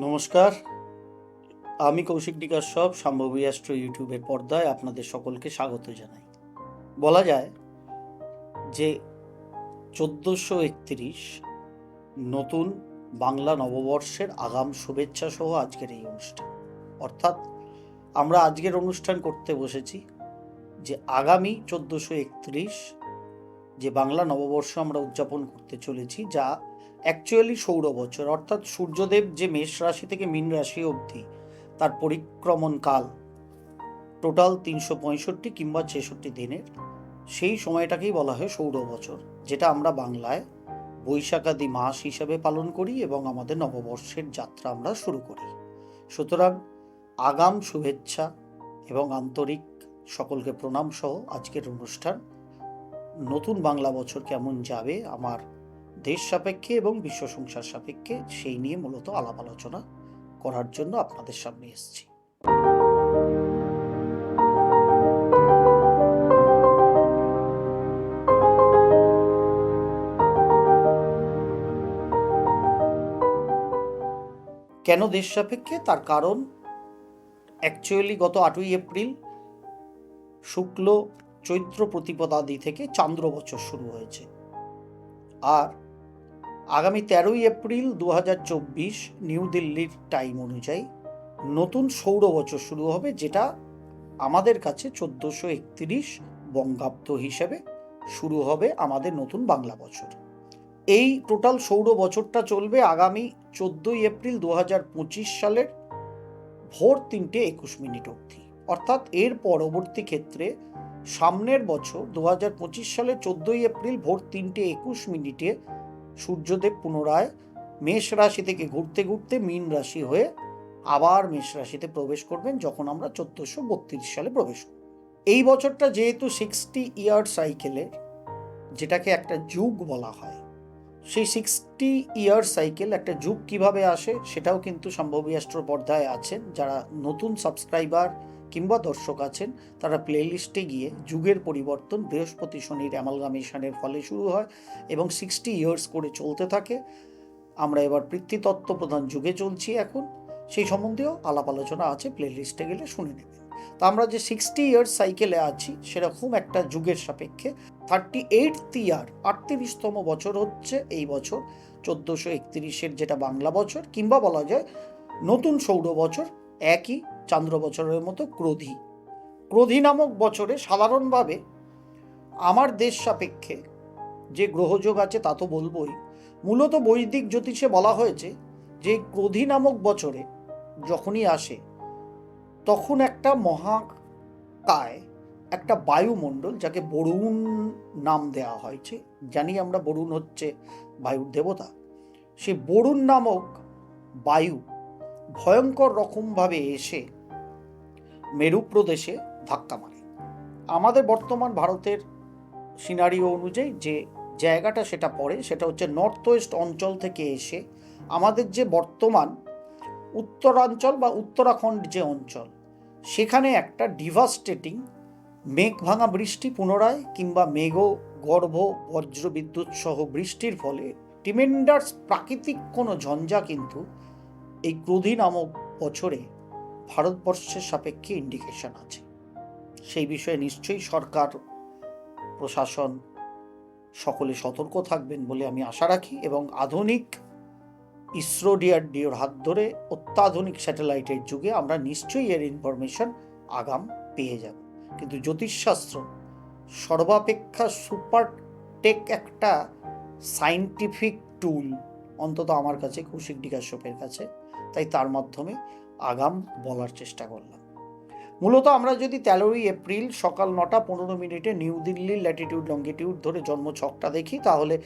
নমস্কার। আমি কৌশিক নিকাশ সব সম্ভবী অ্যাস্ট্রো ইউটিউবের পর্দায় আপনাদের সকলকে স্বাগত জানাই। বলা যায় যে চোদ্দোশো একত্রিশ নতুন বাংলা নববর্ষের আগাম শুভেচ্ছা সহ আজকের এই অনুষ্ঠান। অর্থাৎ আমরা আজকের অনুষ্ঠান করতে বসেছি যে আগামী চোদ্দোশো একত্রিশ যে বাংলা নববর্ষ আমরা উদযাপন করতে চলেছি, যা অ্যাকচুয়ালি সৌর বছর অর্থাৎ সূর্যদেব যে মেষ রাশি থেকে মীন রাশি অবধি, তার পরিক্রমণ কাল টোটাল তিনশো পঁয়ষট্টি কিংবা ছেষট্টি দিনের, সেই সময়টাকেই বলা হয় সৌর বছর যেটা আমরা বাংলায় বৈশাখাদি মাস হিসাবে পালন করি এবং আমাদের নববর্ষের যাত্রা আমরা শুরু করি। সুতরাং আগাম শুভেচ্ছা এবং আন্তরিক সকলকে প্রণাম সহ আজকের অনুষ্ঠান। নতুন বাংলা বছর কেমন যাবে? আমার দেশ সাপেক্ষে এবং বিশ্ব সংসার সাপেক্ষে সেই নিয়ে মূলত আলাপ আলোচনা করার জন্য আপনাদের সামনে এসেছি। কেন দেশ সাপেক্ষে? তার কারণ অ্যাকচুয়ালি গত আটই এপ্রিল শুক্ল চৈত্র প্রতিপদাদি থেকে চান্দ্র বছর শুরু হয়েছে। আর আগামী তেরোই এপ্রিল দু হাজার চব্বিশ নিউ দিল্লির টাইম অনুযায়ী নতুন সৌর বছর শুরু হবে, যেটা আমাদের কাছে চোদ্দোশো একত্রিশ বঙ্গাব্দ হিসেবে শুরু হবে আমাদের নতুন বাংলা বছর। এই টোটাল সৌর বছরটা চলবে আগামী চোদ্দোই এপ্রিল দু হাজার পঁচিশ সালের ভোর তিনটে একুশ মিনিট অবধি। অর্থাৎ এর পরবর্তী ক্ষেত্রে সামনের বছর দু সালের চোদ্দোই এপ্রিল ভোর তিনটে একুশ মিনিটে সূর্যদেব পুনরায় মেষ রাশি থেকে ঘুরতে ঘুরতে মীন রাশি হয়ে আবার মেষ রাশিতে প্রবেশ করবেন যখন আমরা চোদ্দোশো বত্রিশ সালে প্রবেশ করব। এই বছরটা যেহেতু সিক্সটি ইয়ার সাইকেলের যেটাকে একটা যুগ বলা হয়, সেই সিক্সটি ইয়ার সাইকেল একটা যুগ কীভাবে আসে সেটাও কিন্তু সম্ভবী অ্যাস্ট্রো পর্দায় আছেন যারা নতুন সাবস্ক্রাইবার কিংবা দর্শক আছেন, তারা প্লেলিস্টে গিয়ে যুগের পরিবর্তন, বৃহস্পতি শনির অ্যামালগামেশনের ফলে শুরু হয় এবং সিক্সটি ইয়ার্স করে চলতে থাকে। আমরা এবার পৃথ্বীতত্ত্ব প্রধান যুগে চলছি এখন। সেই সম্বন্ধেও আলাপ আলোচনা আছে প্লেলিস্টে গেলে শুনে নেবেন। তা আমরা যে সিক্সটি ইয়ার্স সাইকেলে আছি সেরকম একটা যুগের সাপেক্ষে। থার্টি এইট ইয়ার আটত্রিশতম বছর হচ্ছে এই বছর, চোদ্দোশো একত্রিশের যেটা বাংলা বছর, কিংবা বলা যায় নতুন সৌর বছর, একই। চান্দ্র বছরের মতো ক্রোধী। ক্রোধী নামক বছরে সাধারণভাবে আমার দেশ সাপেক্ষে যে গ্রহযোগ আছে তা তো বলবই। মূলত বৈদিক জ্যোতিষে বলা হয়েছে যে ক্রোধী নামক বছরে যখনই আসে, তখন একটা মহাকায়, একটা বায়ুমণ্ডল যাকে বরুণ নাম দেওয়া হয়েছে, জানি আমরা বরুণ হচ্ছে বায়ুর দেবতা, সে বরুণ নামক বায়ু ভয়ঙ্কর রকমভাবে এসে মেরু প্রদেশে ধাক্কা মারে। আমাদের বর্তমান ভারতের সিনারিও অনুযায়ী যে জায়গাটা সেটা পড়ে, সেটা হচ্ছে নর্থ ওয়েস্ট অঞ্চল থেকে এসে আমাদের যে বর্তমান উত্তরাঞ্চল বা উত্তরাখণ্ড যে অঞ্চল, সেখানে একটা ডিভাস্টেটিং মেঘ ভাঙা বৃষ্টি পুনরায় কিংবা মেঘ, গর্ভ, বজ্রবিদ্যুৎ সহ বৃষ্টির ফলে টিমেন্ডার্স প্রাকৃতিক কোনো ঝঞ্ঝা কিন্তু এই ক্রোধী নামক বছরে ভারতবর্ষের সাপেক্ষে ইন্ডিকেশন আছে। সেই বিষয়ে নিশ্চয়ই সরকার, প্রশাসন সকলে সতর্ক থাকবেন বলে আমি আশা রাখি এবং আধুনিক ইসরো ডিআরডিওর হাত ধরে অত্যাধুনিক স্যাটেলাইটের যুগে আমরা নিশ্চয়ই এর ইনফরমেশন আগাম পেয়ে যাব। কিন্তু জ্যোতিষশাস্ত্র সর্বাপেক্ষা সুপার টেক একটা সাইন্টিফিক টুল অন্তত আমার কাছে কৌশিক ডিকাশ্যপের কাছে। তাই তার মাধ্যমে আগাম বলার চেষ্টা করলাম। মূলত আমরা যদি তেরোই এপ্রিল সকাল নটা পনেরো মিনিটে নিউ দিল্লির ল্যাটিটিউড লঙ্গিটিউড ধরে জন্মছকটা দেখি, তাহলে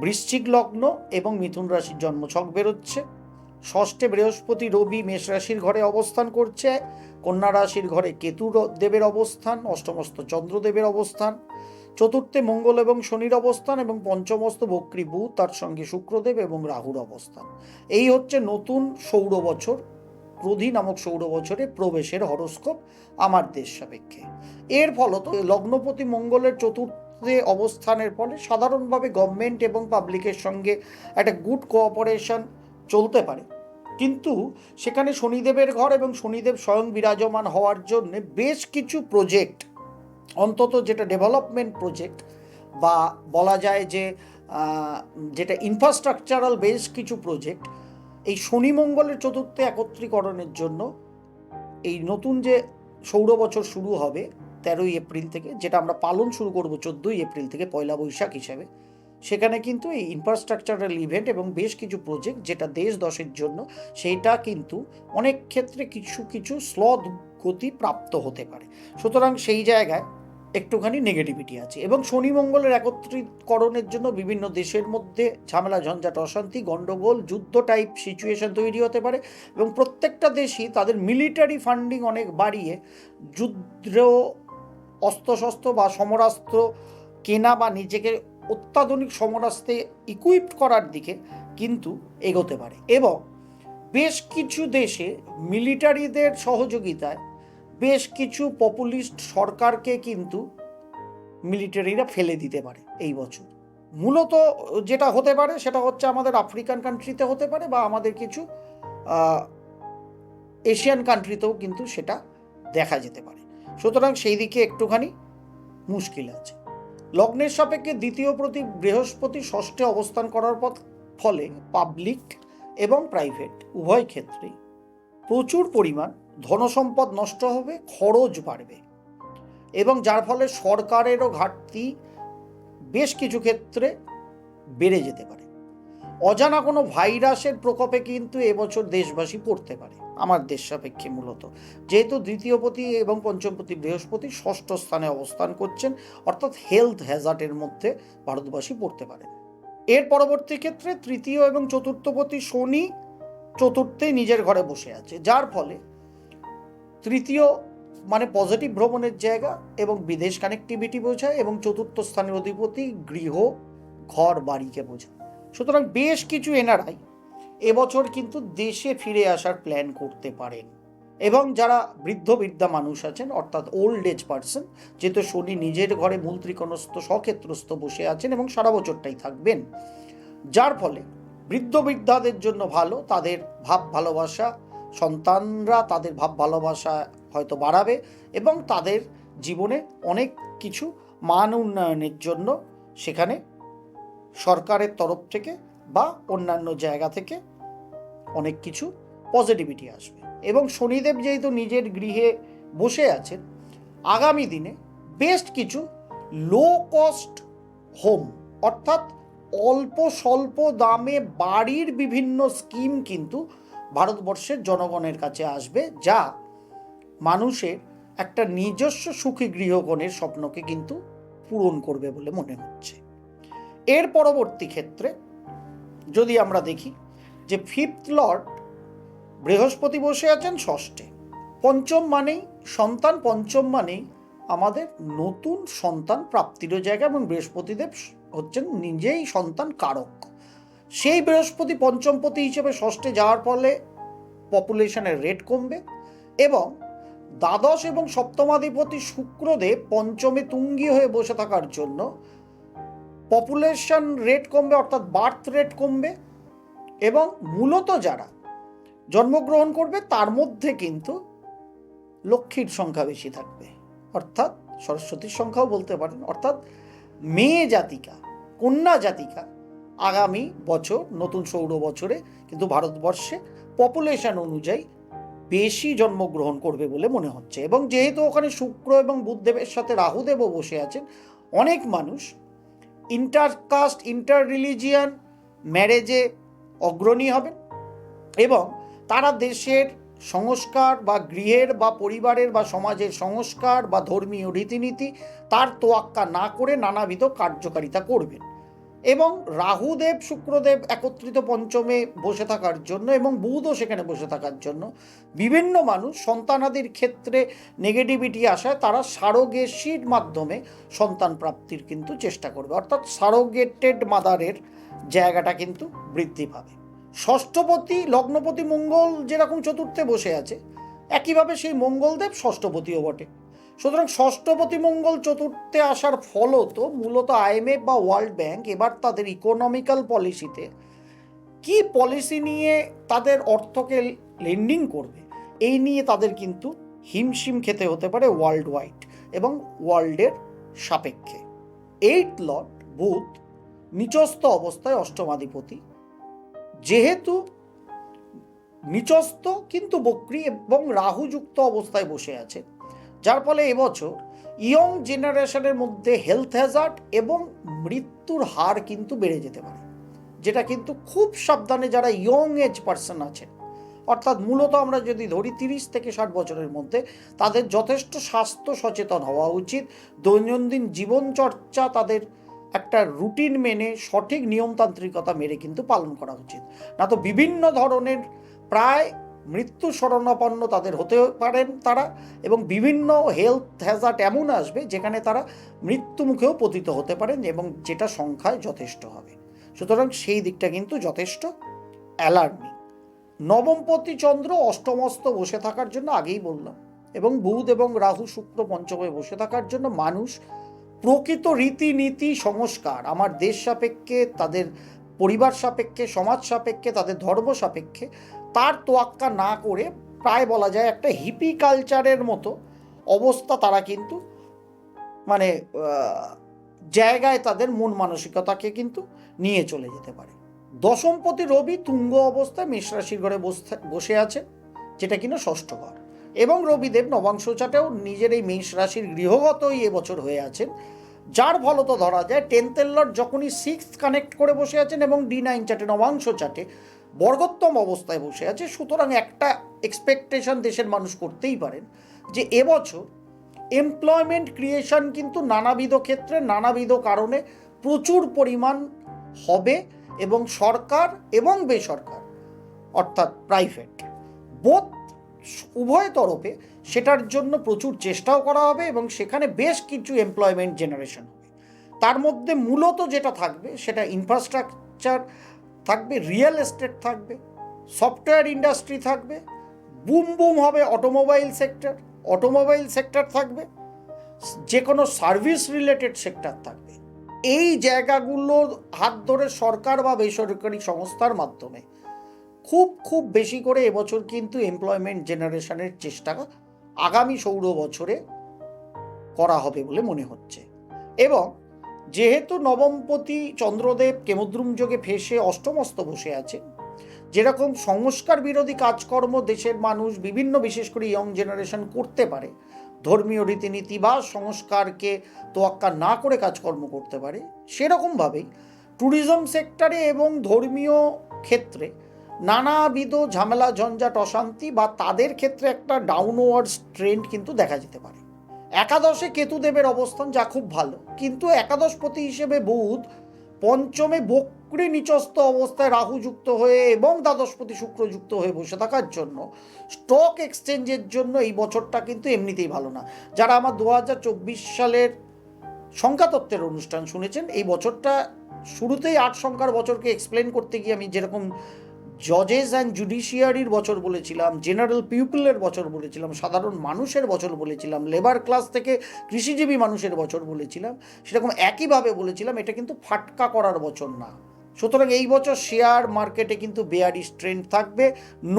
বৃশ্চিক লগ্ন এবং মিথুন রাশির জন্মছক বেরোচ্ছে। ষষ্ঠে বৃহস্পতি, রবি মেষ রাশির ঘরে অবস্থান করছে। কন্যা রাশির ঘরে কেতু দেবের অবস্থান, অষ্টমস্ত চন্দ্রদেবের অবস্থান। চতুর্থে মঙ্গল এবং শনির অবস্থান এবং পঞ্চমস্ত বক্রী বুধ, তার সঙ্গে শুক্রদেব এবং রাহুর অবস্থান। এই হচ্ছে নতুন সৌর বছর। ক্রোধী নামক সৌর বছরে প্রবেশের হরস্কোপ আমার দেশ সাপেক্ষে। এর ফলত লগ্নপতি মঙ্গলের চতুর্থে অবস্থানের ফলে সাধারণভাবে গভর্নমেন্ট এবং পাবলিকের সঙ্গে একটা গুড কোঅপারেশন চলতে পারে। কিন্তু সেখানে শনিদেবের ঘর এবং শনিদেব স্বয়ং বিরাজমান হওয়ার জন্য বেশ কিছু প্রজেক্ট অন্তত যেটা ডেভেলপমেন্ট প্রজেক্ট বা বলা যায় যে যেটা ইনফ্রাস্ট্রাকচারাল বেশ কিছু প্রজেক্ট এই শনি মঙ্গলের চতুর্থে একত্রীকরণের জন্য এই নতুন যে সৌর বছর শুরু হবে তেরোই এপ্রিল থেকে, যেটা আমরা পালন শুরু করব চোদ্দোই এপ্রিল থেকে পয়লা বৈশাখ হিসাবে, সেখানে কিন্তু এই ইনফ্রাস্ট্রাকচারাল ইভেন্ট এবং বেশ কিছু প্রজেক্ট যেটা দেশ দশের জন্য সেইটা কিন্তু অনেক ক্ষেত্রে কিছু কিছু স্লদ গতি প্রাপ্ত হতে পারে। সুতরাং সেই জায়গায় একটুখানি নেগেটিভিটি আছে। এবং শনি মঙ্গলের একত্রীকরণের জন্য বিভিন্ন দেশের মধ্যে ঝামেলা, ঝঞ্ঝাট, অশান্তি গণ্ডগোল যুদ্ধ টাইপ সিচুয়েশন তৈরি হতে পারে এবং প্রত্যেকটা দেশই তাদের মিলিটারি ফান্ডিং অনেক বাড়িয়ে যুদ্ধ অস্ত্রশস্ত্র বা সমরাস্ত্র কেনা বা নিজেকে অত্যাধুনিক সমরাস্ত্রে ইকুইপড করার দিকে কিন্তু এগোতে পারে। এবং বেশ কিছু দেশে মিলিটারিদের সহযোগিতায় বেশ কিছু পপুলিস্ট সরকারকে কিন্তু মিলিটারিরা ফেলে দিতে পারে এই বছর। মূলত যেটা হতে পারে সেটা হচ্ছে আমাদের আফ্রিকান কান্ট্রিতে হতে পারে বা আমাদের কিছু এশিয়ান কান্ট্রিতেও কিন্তু সেটা দেখা যেতে পারে। সুতরাং সেই দিকে একটুখানি মুশকিল আছে। লগ্নের সাপেক্ষে দ্বিতীয় প্রতি বৃহস্পতি ষষ্ঠে অবস্থান করার পর ফলে পাবলিক এবং প্রাইভেট উভয় ক্ষেত্রেই প্রচুর পরিমাণ ধনসম্পদ নষ্ট হবে, খরচ বাড়বে। এবং যার ফলে সরকারেরও ঘাটতি বেশ কিছু ক্ষেত্রে বেড়ে যেতে পারে। অজানা কোনো ভাইরাসের প্রকোপে কিন্তু এবছর দেশবাসী পড়তে পারে, আমার দেশ সাপেক্ষে মূলত। যেহেতু দ্বিতীয়পতি এবং পঞ্চমপতি বৃহস্পতি ষষ্ঠ স্থানে অবস্থান করছেন, অর্থাৎ হেলথ হ্যাজার্টের মধ্যে ভারতবাসী পড়তে পারেন এর পরবর্তী ক্ষেত্রে তৃতীয় এবং চতুর্থপতি শনি চতুর্থেই নিজের ঘরে বসে আছে, যার ফলে তৃতীয় মানে পজিটিভ ভ্রমণের জায়গা এবং বিদেশ কানেক্টিভিটি বোঝায় এবং চতুর্থ স্থানের অধিপতি গৃহ, ঘর, বাড়িকে বোঝায়। সুতরাং বেশ কিছু এনআরআই এবছর কিন্তু দেশে ফিরে আসার প্ল্যান করতে পারেন। এবং যারা বৃদ্ধ বৃদ্ধা মানুষ আছেন, অর্থাৎ ওল্ড এজ পার্সন যেহেতু শনি নিজের ঘরে মূল ত্রিকোণস্থ স্বক্ষেত্রস্থ বসে আছেন এবং সারা বছরটাই থাকবেন। যার ফলে বৃদ্ধ বৃদ্ধাদের জন্য ভালো, তাদের ভাব ভালোবাসা সন্তানরা তাদের ভাব ভালোবাসা হয়তো বাড়াবে এবং তাদের জীবনে অনেক কিছু মান উন্নয়নের জন্য সেখানে সরকারের তরফ থেকে বা অন্যান্য জায়গা থেকে অনেক কিছু পজিটিভিটি আসবে। এবং শনিদেব যেহেতু নিজের গৃহে বসে আছেন, আগামী দিনে বেস্ট কিছু লো কস্ট হোম অর্থাৎ অল্প স্বল্প দামে বাড়ির বিভিন্ন স্কিম কিন্তু ভারতবর্ষের জনগণের কাছে আসবে, যা মানুষের একটা নিজস্ব সুখী গৃহকোণের স্বপ্নকে কিন্তু পূরণ করবে বলে মনে হচ্ছে। এর পরবর্তী ক্ষেত্রে যদি আমরা দেখি যে ফিফথ লর্ড বৃহস্পতি বসে আছেন ষষ্ঠে, পঞ্চম মানেই সন্তান, পঞ্চম মানেই আমাদের নতুন সন্তান প্রাপ্তিরও জায়গা এবং বৃহস্পতিদেব হচ্ছেন নিজেই সন্তান কারক। সেই বৃহস্পতি পঞ্চমপতি হিসেবে ষষ্ঠে যাওয়ার ফলে পপুলেশনের রেট কমবে এবং দ্বাদশ এবং সপ্তমাধিপতি শুক্রদেব পঞ্চমে তুঙ্গি হয়ে বসে থাকার জন্য পপুলেশন রেট কমবে, অর্থাৎ বার্থ রেট কমবে এবং মূলত যারা জন্মগ্রহণ করবে তার মধ্যে কিন্তু লক্ষ্মীর সংখ্যা বেশি থাকবে। অর্থাৎ সরস্বতীর সংখ্যাও বলতে পারেন। অর্থাৎ মেয়ে জাতিকা, কন্যা জাতিকা আগামী বছর, নতুন সৌর বছরে কিন্তু ভারতবর্ষে পপুলেশন অনুযায়ী বেশি জন্মগ্রহণ করবে বলে মনে হচ্ছে। এবং যেহেতু ওখানে শুক্র এবং বুধদেবের সাথে রাহুদেবও বসে আছেন, অনেক মানুষ ইন্টারকাস্ট ইন্টার রিলিজিয়ান ম্যারেজে অগ্রণী হবেন এবং তারা দেশের সংস্কার বা গৃহের বা পরিবারের বা সমাজের সংস্কার বা ধর্মীয় রীতিনীতি তার তোয়াক্কা না করে নানাবিধ কার্যকারিতা করবেন। এবং রাহুদেব, শুক্রদেব একত্রিত পঞ্চমে বসে থাকার জন্য এবং বুধও সেখানে বসে থাকার জন্য বিভিন্ন মানুষ সন্তানাদির ক্ষেত্রে নেগেটিভিটি আসায় তারা সারোগেসির মাধ্যমে সন্তান প্রাপ্তির কিন্তু চেষ্টা করবে। অর্থাৎ সারোগেটেড মাদারের জায়গাটা কিন্তু বৃদ্ধি পাবে। ষষ্ঠপতি, লগ্নপতি, মঙ্গল যেরকম চতুর্থে বসে আছে, একইভাবে সেই মঙ্গলদেব ষষ্ঠপতিও বটে। সুতরাং ষষ্ঠপতি মঙ্গল চতুর্থে আসার ফলত মূলত আইএমএফ বা ওয়ার্ল্ড ব্যাংক এবার তাদের ইকোনমিক্যাল পলিসিতে কি পলিসি নিয়ে তাদের অর্থকে লেন্ডিং করবে, এই নিয়ে তাদের কিন্তু হিমশিম খেতে হতে পারে ওয়ার্ল্ড ওয়াইড এবং ওয়ার্ল্ডের সাপেক্ষে। এইট লট বুধ নিচস্থ অবস্থায় অষ্টমাধিপতি। যেহেতু নিচস্থ কিন্তু বক্রি এবং রাহুযুক্ত অবস্থায় বসে আছে যার ফলে এবছর ইয়ং জেনারেশনের মধ্যে হেলথ হ্যাজার্ড এবং মৃত্যুর হার কিন্তু বেড়ে যেতে পারে, যেটা কিন্তু খুব সাবধানে যারা ইয়ং এজ পার্সন আছেন, অর্থাৎ মূলত আমরা যদি ধরি তিরিশ থেকে ষাট বছরের মধ্যে, তাদের যথেষ্ট স্বাস্থ্য সচেতন হওয়া উচিত, দৈনন্দিন জীবনচর্চা তাদের একটা রুটিন মেনে সঠিক নিয়মতান্ত্রিকতা মেনে কিন্তু পালন করা উচিত। না তো বিভিন্ন ধরনের প্রায় মৃত্যু শরণাপন্ন তাদের হতে পারেন তারা এবং বিভিন্ন হেলথ হ্যাজার্ড এমন আসবে যেখানে তারা মৃত্যু মুখেও পতিত হতে পারেন এবং যেটা সংখ্যায় যথেষ্ট হবে। সুতরাং সেই দিকটা কিন্তু যথেষ্ট অ্যালার্মিং নবমপতি চন্দ্র অষ্টমস্ত বসে থাকার জন্য আগেই বললাম এবং বুধ এবং রাহু শুক্র পঞ্চমে বসে থাকার জন্য মানুষ প্রকৃত রীতিনীতি সংস্কার, আমার দেশ সাপেক্ষে, তাদের পরিবার সাপেক্ষে, সমাজ সাপেক্ষে, তাদের ধর্ম সাপেক্ষে তার তোয়াক্কা না করে প্রায় বলা যায় একটা হিপি কালচারের মতো অবস্থা তারা কিন্তু মানে জায়গায় তাদের মন মানসিকতাকে কিন্তু নিয়ে চলে যেতে পারে। দশমপতি রবি তুঙ্গ অবস্থায় মেষ রাশির ঘরে বসে আছে, যেটা কিনা ষষ্ঠ ঘর। এবং রবিদেব নবাংশ চাটেও নিজের এই মেষ রাশির গৃহগতই এবছর হয়ে আছেন, যার ফলত ধরা যায় টেন্থের লট যখনই সিক্স কানেক্ট করে বসে আছেন এবং ডি নাইন চাটে নবাংশ চাটে বর্গোত্তম অবস্থায় বসে আছে। সুতরাং একটা এক্সপেকটেশন দেশের মানুষ করতেই পারেন যে এবছর এমপ্লয়মেন্ট ক্রিয়েশন কিন্তু নানাবিধ ক্ষেত্রে, নানাবিধ কারণে প্রচুর পরিমাণ হবে এবং সরকার এবং বেসরকার, অর্থাৎ প্রাইভেট বোধ উভয় তরফে সেটার জন্য প্রচুর চেষ্টাও করা হবে এবং সেখানে বেশ কিছু এমপ্লয়মেন্ট জেনারেশন হবে। তার মধ্যে মূলত যেটা থাকবে সেটা ইনফ্রাস্ট্রাকচার থাকবে রিয়েল এস্টেট থাকবে সফটওয়্যার ইন্ডাস্ট্রি থাকবে, বুম বুম হবে অটোমোবাইল সেক্টর অটোমোবাইল সেক্টর থাকবে যে কোনো সার্ভিস রিলেটেড সেক্টর থাকবে। এই জায়গাগুলোর হাত ধরে সরকার বা বেসরকারি সংস্থার মাধ্যমে খুব খুব বেশি করে এবছর কিন্তু এমপ্লয়মেন্ট জেনারেশনের চেষ্টা আগামী সৌর বছরে করা হবে বলে মনে হচ্ছে। এবং যেহেতু নবমপতি চন্দ্রদেব কেমদ্রুম যোগে ফেসে অষ্টমস্ত বসে আছে যেরকম সংস্কার বিরোধী কাজকর্ম দেশের মানুষ বিভিন্ন, বিশেষ করে ইয়ং জেনারেশন করতে পারে, ধর্মীয় রীতিনীতি বা সংস্কারকে তোয়াক্কা না করে কাজকর্ম করতে পারে, সেরকমভাবেই ট্যুরিজম সেক্টরে এবং ধর্মীয় ক্ষেত্রে নানাবিধ ঝামেলা, ঝঞ্ঝাট, অশান্তি বা তাদের ক্ষেত্রে একটা ডাউনওয়ার্ডস ট্রেন্ড কিন্তু দেখা যেতে পারে। একাদশে কেতুদেবের অবস্থান যা খুব ভালো। কিন্তু একাদশপতি হিসেবে বুধ পঞ্চমে বক্রি নিচস্থ অবস্থায় রাহু যুক্ত হয়ে এবং দ্বাদশপতি শুক্র যুক্ত হয়ে বসে থাকার জন্য স্টক এক্সচেঞ্জের জন্য এই বছরটা কিন্তু এমনিতেই ভালো না। যারা আমার দু হাজার চব্বিশ সালের সংখ্যাতত্ত্বের অনুষ্ঠান শুনেছেন, এই বছরটা শুরুতেই আট সংখ্যার বছরকে এক্সপ্লেন করতে গিয়ে আমি যেরকম জজেস অ্যান্ড জুডিশিয়ারির বছর বলেছিলাম জেনারেল পিউপিলের বছর বলেছিলাম, সাধারণ মানুষের বছর বলেছিলাম লেবার ক্লাস থেকে কৃষিজীবী মানুষের বছর বলেছিলাম, সেরকম একইভাবে বলেছিলাম, এটা কিন্তু ফাটকা করার বছর না। সুতরাং এই বছর শেয়ার মার্কেটে কিন্তু বেয়ারি ট্রেন্ড থাকবে।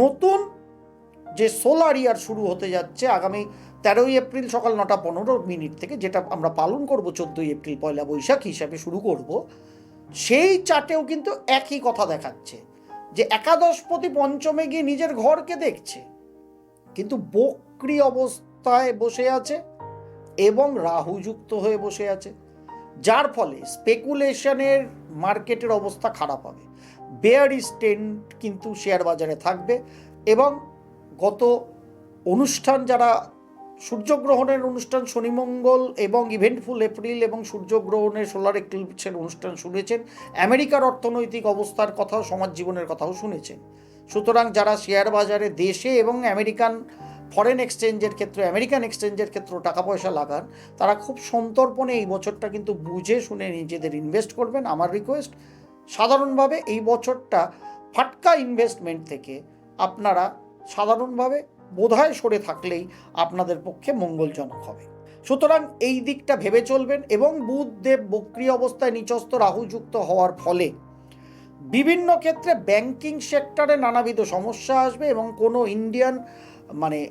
নতুন যে সোলার ইয়ার শুরু হতে যাচ্ছে আগামী তেরোই এপ্রিল সকাল নটা পনেরো মিনিট থেকে, যেটা আমরা পালন করব চোদ্দোই এপ্রিল পয়লা বৈশাখ হিসাবে শুরু করব, সেই চার্টেও কিন্তু একই কথা দেখাচ্ছে। যে একাদশপতি পঞ্চমে গিয়ে নিজের ঘরকে দেখছে, কিন্তু বক্রি অবস্থায় বসে আছে এবং রাহুযুক্ত হয়ে বসে আছে, যার ফলে স্পেকুলেশনের মার্কেটের অবস্থা খারাপ হবে। বেয়ার স্টেন্ট কিন্তু শেয়ার বাজারে থাকবে এবং গত অনুষ্ঠান যারা সূর্যগ্রহণের অনুষ্ঠান শনিমঙ্গল এবং ইভেন্টফুল এপ্রিল এবং সূর্যগ্রহণের সোলার এক্লিপসের অনুষ্ঠান শুনেছেন। আমেরিকার অর্থনৈতিক অবস্থার কথাও সমাজ জীবনের কথাও শুনেছেন। সুতরাং যারা শেয়ার বাজারে দেশে এবং আমেরিকান ফরেন এক্সচেঞ্জের ক্ষেত্রে, আমেরিকান এক্সচেঞ্জের ক্ষেত্রে টাকা পয়সা লাগান, তারা খুব সন্তর্পণে এই বছরটা কিন্তু বুঝে শুনে নিজেদের ইনভেস্ট করবেন। আমার রিকোয়েস্ট সাধারণভাবে এই বছরটা ফাটকা ইনভেস্টমেন্ট থেকে আপনারা সাধারণভাবে বোধহয় সরে থাকলেই আপনাদের পক্ষে মঙ্গলজনক হবে। সুতরাং এই দিকটা ভেবে চলবেন এবং বুধ দেব বক্রি অবস্থায় নিচস্থ রাহুযুক্ত হওয়ার ফলে বিভিন্ন ক্ষেত্রে ব্যাংকিং সেক্টরে নানাবিধ সমস্যা আসবে এবং কোনো ইন্ডিয়ান মানে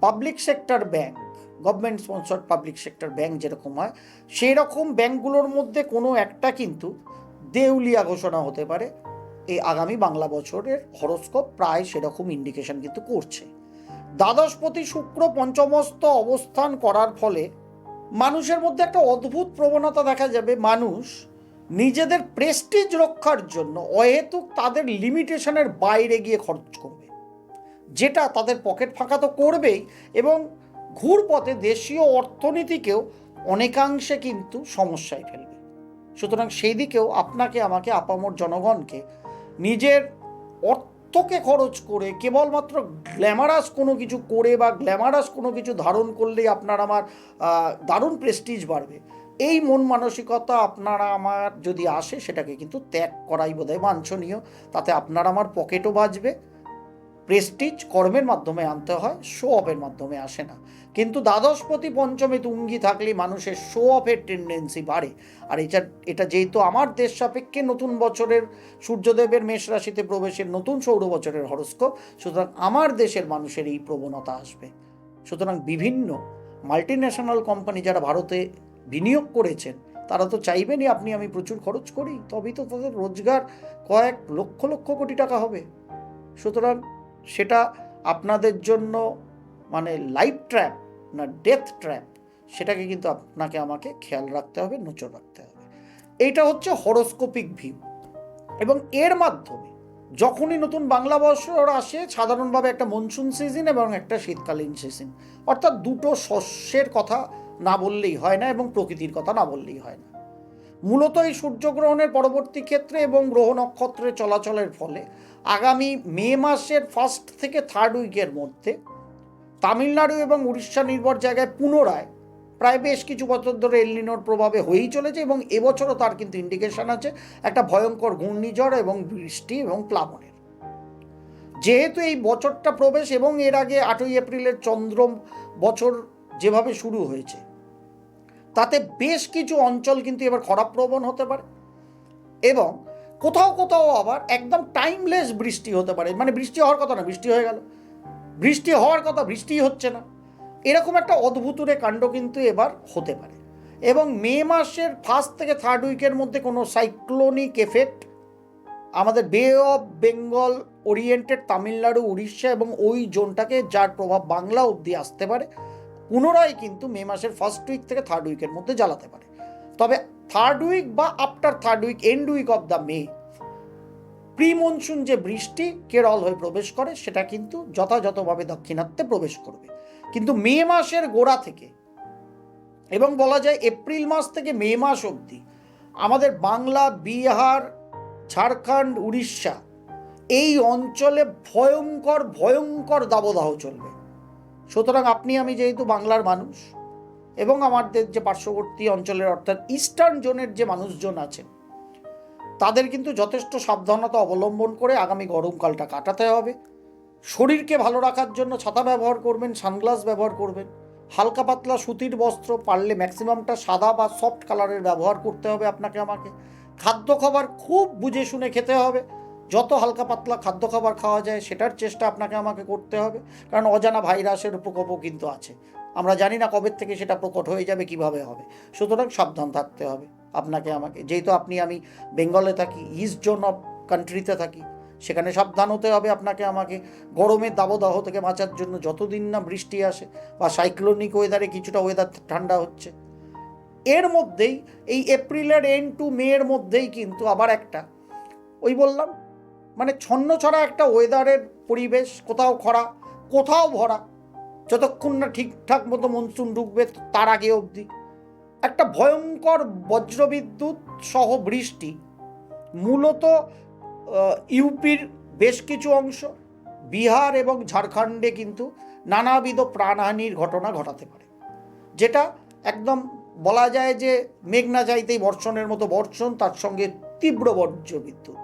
public sector bank government sponsored public sector bank যেরকম হয় সেই রকম ব্যাংকগুলোর মধ্যে কোনো একটা কিন্তু দেউলিয়া ঘোষণা হতে পারে। এই আগামী বাংলা বছরের হরস্কোপ প্রায় সেরকম ইন্ডিকেশন কিন্তু করছে। দ্বাদশপতি শুক্র পঞ্চমস্ত অবস্থান করার ফলে মানুষের মধ্যে একটা অদ্ভুত প্রবণতা দেখা যাবে। মানুষ নিজেদের প্রেস্টিজ রক্ষার জন্য অহেতুক তাদের লিমিটেশনের বাইরে গিয়ে খরচ করবে। যেটা তাদের পকেট ফাঁকা তো করবেই এবং ঘুরপথে দেশীয় অর্থনীতিকেও অনেকাংশে কিন্তু সমস্যায় ফেলবে। সুতরাং সেই দিকেও আপনাকে, আমাকে, আপামর জনগণকে নিজের অর্থকে খরচ করে, কেবলমাত্র গ্ল্যামারাস কোনো কিছু করে বা গ্ল্যামারাস কোনো কিছু ধারণ করলেই আপনার আমার দারুণ প্রেস্টিজ বাড়বে। এই মন মানসিকতা আপনারা আমার যদি আসে, সেটাকে কিন্তু ত্যাগ করাই বোধহয় বাঞ্ছনীয়। তাতে আপনার আমার পকেটও বাঁচবে। প্রেস্টিজ কর্মের মাধ্যমে আনতে হয় শো অফের মাধ্যমে আসে না। কিন্তু দ্বাদশপতি পঞ্চমে তুঙ্গি থাকলে মানুষের শো অফের টেন্ডেন্সি বাড়ে। আর এটা এটা যেহেতু আমার দেশ সাপেক্ষে নতুন বছরের সূর্যদেবের মেষ রাশিতে প্রবেশের নতুন সৌর বছরের হরস্কোপ সুতরাং আমার দেশের মানুষের এই প্রবণতা আসবে। সুতরাং বিভিন্ন মাল্টি ন্যাশনাল কোম্পানি যারা ভারতে বিনিয়োগ করেছেন, তারা তো চাইবেনই আপনি, আমি প্রচুর খরচ করি, তবেই তো তাদের রোজগার কয়েক লক্ষ লক্ষ কোটি টাকা হবে। সুতরাং সেটা আপনাদের জন্য মানে লাইফ ট্র্যাপ না ডেথ ট্র্যাপ সেটাকে কিন্তু আপনাকে আমাকে খেয়াল রাখতে হবে, নজর রাখতে হবে। এইটা হচ্ছে হরোস্কোপিক ভিউ এবং এর মাধ্যমে যখনই নতুন বাংলা বছর আসে, সাধারণভাবে একটা মনসুন সিজন এবং একটা শীতকালীন সিজন অর্থাৎ দুটো শস্যের কথা না বললেই হয় না এবং প্রকৃতির কথা না বললেই হয় না। মূলত এই সূর্যগ্রহণের পরবর্তী ক্ষেত্রে এবং গ্রহ নক্ষত্রের চলাচলের ফলে আগামী মে মাসের ফার্স্ট থেকে থার্ড উইকের মধ্যে তামিলনাড়ু এবং উড়িষ্যা নির্ভর জায়গায় পুনরায় প্রায় বেশ কিছু বছর ধরে এলনিনোর প্রভাবে হয়েই চলেছে এবং এবছরও তার কিন্তু ইন্ডিকেশন আছে একটা ভয়ঙ্কর ঘূর্ণিঝড় এবং বৃষ্টি এবং প্লাবনের। যেহেতু এই বছরটা প্রবেশ এবং এর আগে আটই এপ্রিলের চন্দ্র বছর যেভাবে শুরু হয়েছে, তাতে বেশ কিছু অঞ্চল কিন্তু এবার খরাপ্রবণ হতে পারে এবং কোথাও কোথাও আবার একদম টাইমলেস বৃষ্টি হতে পারে। মানে বৃষ্টি হওয়ার কথা না, বৃষ্টি হয়ে গেল। বৃষ্টি হওয়ার কথা, বৃষ্টি হচ্ছে না। এরকম একটা অদ্ভুতুরে কাণ্ড কিন্তু এবার হতে পারে। এবং মে মাসের ফার্স্ট থেকে থার্ড উইকের মধ্যে কোনো সাইক্লোনিক এফেক্ট আমাদের bay of Bengal oriented Tamil Nadu, Orissa এবং ওই জোনটাকে যার প্রভাব বাংলা অবধি আসতে পারে, পুনরায় কিন্তু মে মাসের ফার্স্ট উইক থেকে থার্ড উইকের মধ্যে জ্বালাতে পারে। তবে থার্ড উইক বা after third week end week of the May pre monsoon যে বৃষ্টি কেরল হয়ে প্রবেশ করে, সেটা কিন্তু যথাযথভাবে দক্ষিণাত্যে প্রবেশ করবে। কিন্তু মে মাসের গোড়া থেকে এবং বলা যায় এপ্রিল মাস থেকে মে মাস অবধি আমাদের বাংলা, বিহার, ঝাড়খণ্ড, উড়িষ্যা এই অঞ্চলে ভয়ঙ্কর ভয়ঙ্কর দাবদাহ চলবে। সুতরাং আপনি, আমি যেহেতু বাংলার মানুষ এবং আমাদের যে পার্শ্ববর্তী অঞ্চলের, অর্থাৎ ইস্টার্ন জোনের যে মানুষজন আছেন, তাদের কিন্তু যথেষ্ট সাবধানতা অবলম্বন করে আগামী গরমকালটা কাটাতে হবে। শরীরকে ভালো রাখার জন্য ছাতা ব্যবহার করবেন, সানগ্লাস ব্যবহার করবেন, হালকা পাতলা সুতির বস্ত্র পারলে ম্যাক্সিমামটা সাদা বা সফট কালারের ব্যবহার করতে হবে আপনাকে আমাকে। খাদ্য খাবার খুব বুঝে শুনে খেতে হবে। যত হালকা পাতলা খাদ্য খাবার খাওয়া যায়, সেটার চেষ্টা আপনাকে আমাকে করতে হবে। কারণ অজানা ভাইরাসের প্রকোপও কিন্তু আছে। আমরা জানি না কবে থেকে সেটা প্রকট হয়ে যাবে, কীভাবে হবে। সুতরাং সাবধান থাকতে হবে। আপনাকে আমাকে, যেহেতু আপনি, আমি বেঙ্গলে থাকি ইস্ট জোন অফ কান্ট্রিতে থাকি, সেখানে সাবধান হতে হবে আপনাকে আমাকে গরমের দাবদাহ থেকে বাঁচার জন্য। যতদিন না বৃষ্টি আসে বা সাইক্লোনিক ওয়েদারে কিছুটা ওয়েদার ঠান্ডা হচ্ছে, এর মধ্যেই, এই এপ্রিলের এন্ড টু মে এর মধ্যেই কিন্তু আবার একটা, ওই বললাম মানে ছন্ন ছড়া একটা ওয়েদারের পরিবেশ, কোথাও খরা, কোথাও ভরা যতক্ষণ না ঠিকঠাক মতো মনসুন ঢুকবে, তার আগে অবধি। একটা ভয়ঙ্কর বজ্রবিদ্যুৎ সহ বৃষ্টি মূলত ইউপির বেশ কিছু অংশ, বিহার এবং ঝাড়খণ্ডে কিন্তু নানাবিধ প্রাণহানির ঘটনা ঘটাতে পারে। যেটা একদম বলা যায় যে মেঘ না চাইতেই বর্ষণের মতো বর্ষণ, তার সঙ্গে তীব্র বজ্রবিদ্যুৎ।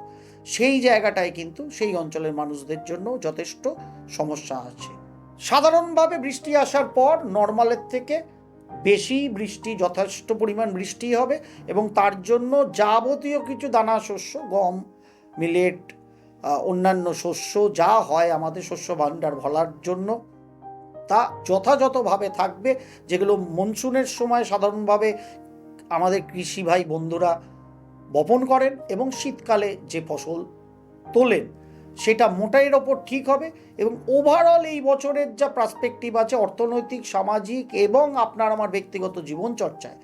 সেই জায়গাটায় কিন্তু সেই অঞ্চলের মানুষদের জন্য যথেষ্ট সমস্যা আছে। সাধারণভাবে বৃষ্টি আসার পর নর্মালের থেকে বেশি বৃষ্টি, যথেষ্ট পরিমাণ বৃষ্টি হবে এবং তার জন্য যাবতীয় কিছু দানা শস্য, গম, মিলেট অন্যান্য শস্য যা হয় আমাদের শস্য ভাণ্ডার ভরার জন্য তা যথাযথভাবে থাকবে, যেগুলো মনসুনের সময় সাধারণভাবে আমাদের কৃষি ভাই বন্ধুরা বপন করেন এবং শীতকালে যে ফসল তোলেন। সেটা মোটাইয়ের ওপর ঠিক হবে এবং ওভারঅল এই বছরের যা পার্সপেক্টিভ আছে অর্থনৈতিক, সামাজিক এবং আপনার আমার ব্যক্তিগত জীবন চর্চায়,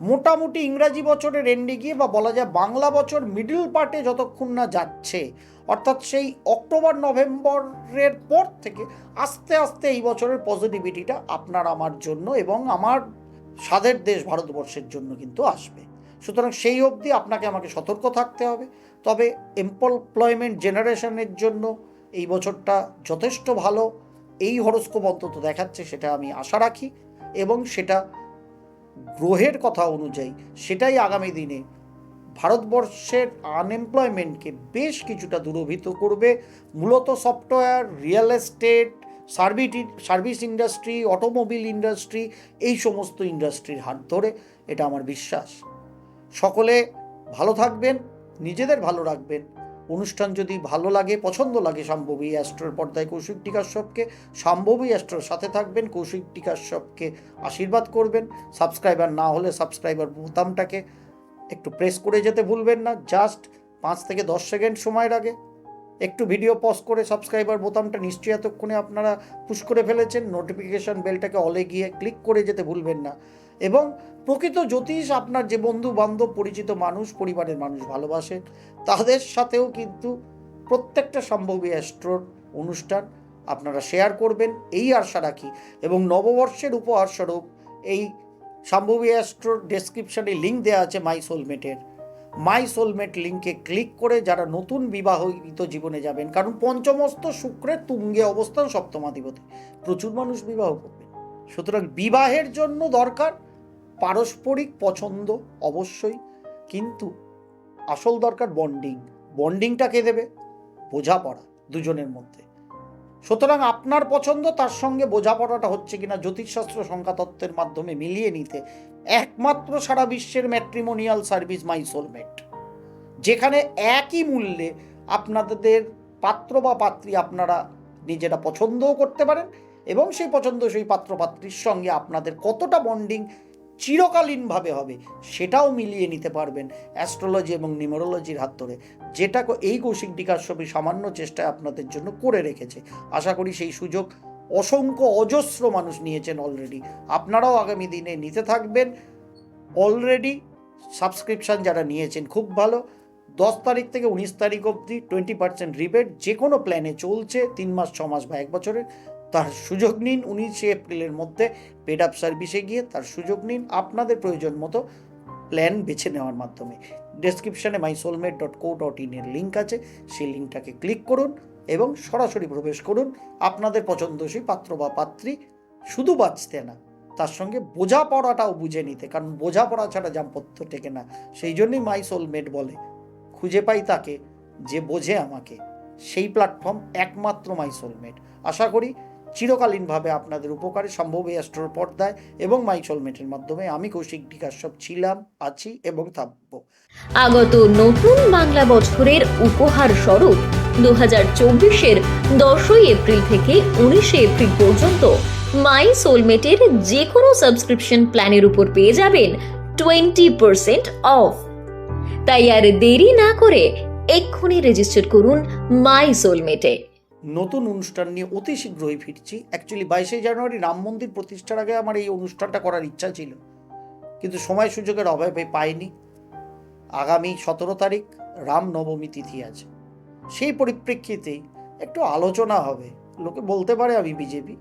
মোটামুটি ইংরাজি বছরের এন্ডে গিয়ে বা বলা যায় বাংলা বছর মিডল পার্টে যতক্ষণ না যাচ্ছে, অর্থাৎ সেই অক্টোবর, নভেম্বরের পর থেকে আস্তে আস্তে এই বছরের পজিটিভিটিটা আপনার আমার জন্য এবং আমার স্বাদের দেশ ভারতবর্ষের জন্য কিন্তু আসবে। সুতরাং সেই অবধি আপনাকে আমাকে সতর্ক থাকতে হবে। তবে এমপ্লয়মেন্ট জেনারেশনের জন্য এই বছরটা যথেষ্ট ভালো। এই হরস্কোপ অন্তত দেখাচ্ছে, সেটা আমি আশা রাখি। এবং সেটা গ্রহের কথা অনুযায়ী, সেটাই আগামী দিনে ভারতবর্ষের আনএমপ্লয়মেন্টকে বেশ কিছুটা দূরভূত করবে। মূলত software real estate service service industry automobile industry এই সমস্ত ইন্ডাস্ট্রির হাত ধরে, এটা আমার বিশ্বাস। সকলে ভালো থাকবেন। নিজেদের ভালো রাখবেন। অনুষ্ঠান যদি ভালো লাগে, পছন্দ লাগে শাম্ভবী অ্যাস্ট্রোর পর্দায় কৌশিক টিকাশ্যপকে শাম্ভবী অ্যাস্ট্রোর সাথে থাকবেন, কৌশিক টিকাশ্যপকে আশীর্বাদ করবেন। সাবস্ক্রাইবার না হলে সাবস্ক্রাইবার বোতামটাকে একটু প্রেস করে যেতে ভুলবেন না। জাস্ট পাঁচ থেকে দশ সেকেন্ড সময় লাগে। একটু ভিডিও পজ করে সাবস্ক্রাইবার বোতামটা নিশ্চয়ই এতক্ষণে আপনারা পুশ করে ফেলেছেন। নোটিফিকেশান বেলটাকে অলে গিয়ে ক্লিক করে যেতে ভুলবেন না। এবং প্রকৃত জ্যোতিষ আপনার যে বন্ধু বান্ধব, পরিচিত মানুষ, পরিবারের মানুষ ভালোবাসে, তাদের সাথেও কিন্তু প্রত্যেকটা সম্ভবী অ্যাস্ট্রোর অনুষ্ঠান আপনারা শেয়ার করবেন, এই আশা রাখি। এবং নববর্ষের উপহার স্বরূপ এই সম্ভবী অ্যাস্ট্রোর ডেসক্রিপশানে লিঙ্ক দেওয়া আছে মাই সোলমেটের। মাই সোলমেট লিঙ্কে ক্লিক করে যারা নতুন বিবাহিত জীবনে যাবেন, কারণ পঞ্চমস্ত শুক্রের তুঙ্গে অবস্থান সপ্তমাধিপতি। প্রচুর মানুষ বিবাহ করবেন সুতরাং বিবাহের জন্য দরকার পারস্পরিক পছন্দ অবশ্যই, কিন্তু আসল দরকার বন্ডিং বন্ডিংটা কে দেবে? বোঝাপড়া দুজনের মধ্যে। সুতরাং আপনার পছন্দ তার সঙ্গে বোঝাপড়াটা হচ্ছে কিনা জ্যোতিষশাস্ত্র সংখ্যাতত্ত্বের মাধ্যমে মিলিয়ে নিতে একমাত্র সারা বিশ্বের ম্যাট্রিমোনিয়াল সার্ভিস মাই সোলমেট যেখানে একই মূল্যে আপনাদের পাত্র বা পাত্রী আপনারা নিজেরা পছন্দও করতে পারেন এবং সেই পছন্দসই পাত্র পাত্রীর সঙ্গে আপনাদের কতটা বন্ডিং চিরকালীনভাবে হবে, সেটাও মিলিয়ে নিতে পারবেন অ্যাস্ট্রোলজি এবং নিউমারোলজির হাত ধরে, যেটা এই কৌশিক ছবি সামান্য চেষ্টায় আপনাদের জন্য করে রেখেছে। আশা করি সেই সুযোগ অসংখ্য অজস্র মানুষ নিয়েছেন অলরেডি আপনারাও আগামী দিনে নিতে থাকবেন। অলরেডি সাবস্ক্রিপশান যারা নিয়েছেন, খুব ভালো। দশ তারিখ থেকে উনিশ তারিখ অবধি টোয়েন্টি পার্সেন্ট রিবেট যে কোনো প্ল্যানে চলছে, তিন মাস, ছ মাস বা এক বছরের। তার সুযোগ নিন উনিশে এপ্রিলের মধ্যে পেড আপ সার্ভিসে গিয়ে তার সুযোগ নিন আপনাদের প্রয়োজন মতো প্ল্যান বেছে নেওয়ার মাধ্যমে। ডেসক্রিপশানে my soulmate dot co dot ইনের লিঙ্ক আছে, সেই লিঙ্কটাকে ক্লিক করুন এবং সরাসরি প্রবেশ করুন। আপনাদের পছন্দসই পাত্র বা পাত্রী শুধু বাঁচতে না, তার সঙ্গে বোঝাপড়াটাও বুঝে নিতে, কারণ বোঝাপড়া ছাড়া দাম্পত্য টেকে না। সেই জন্যই মাই সোলমেট বলে, খুঁজে পাই তাকে, যে বোঝে আমাকে। সেই প্ল্যাটফর্ম একমাত্র মাই সোলমেট আশা করি চিরকালীনভাবে আপনাদের উপকারে সম্ভব এই অ্যাস্ট্রোর পর্দায় এবং মাই সোলমেটের মাধ্যমে আমি কৌশিক বিকাশব ছিলাম, আছি এবং থাকব। আগত নতুন বাংলা বছরের উপহার স্বরূপ দু হাজার চব্বিশের দশই এপ্রিল থেকে উনিশে এপ্রিল পর্যন্ত মাই সোলমেটের যে কোনো সাবস্ক্রিপশন প্ল্যানের উপর পেয়ে যাবেন টোয়েন্টি পার্সেন্ট অফ। তাই আর দেরি না করে এক্ষুনি রেজিস্টার করুন মাই সোলমেটে নতুন অনুষ্ঠান নিয়ে অতি শীঘ্রই ফিরছি। অ্যাকচুয়ালি বাইশে জানুয়ারি রাম মন্দির প্রতিষ্ঠার আগে আমার এই অনুষ্ঠানটা করার ইচ্ছা ছিল। কিন্তু সময় সুযোগের অভাবে পাইনি। আগামী সতেরো তারিখ রাম নবমী তিথি আছে। সেই পরিপ্রেক্ষিতে একটু আলোচনা হবে। লোকে বলতে পারে আমি বিজেপি।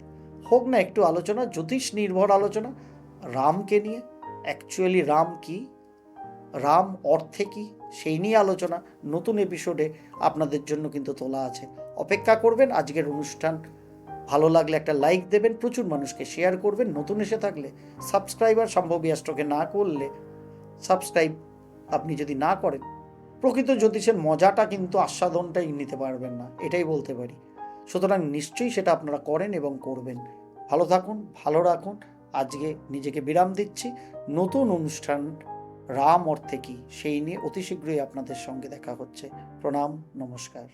হোক না, একটু আলোচনা, জ্যোতিষ নির্ভর আলোচনা। রামকে নিয়ে অ্যাকচুয়ালি রাম কি? রাম অর্থে কি? সেই নিয়ে আলোচনা নতুন এপিসোডে আপনাদের জন্য কিন্তু তোলা আছে। অপেক্ষা করবেন। আজকের অনুষ্ঠান ভালো লাগলে একটা লাইক দেবেন, প্রচুর মানুষকে শেয়ার করবেন। নতুন এসে থাকলে সাবস্ক্রাইবার সম্ভব অ্যাস্ট্রোকে না করলে সাবস্ক্রাইব আপনি যদি না করেন, প্রকৃত জ্যোতিষের মজাটা কিন্তু আস্বাদনটাই নিতে পারবেন না, এটাই বলতে পারি। সুতরাং নিশ্চয়ই সেটা আপনারা করেন এবং করবেন। ভালো থাকুন, ভালো রাখুন। আজকে নিজেকে বিরাম দিচ্ছি। নতুন অনুষ্ঠান রাম অর্থে কি সেই নিয়ে অতি শীঘ্রই আপনাদের সঙ্গে দেখা হচ্ছে। প্রণাম, নমস্কার।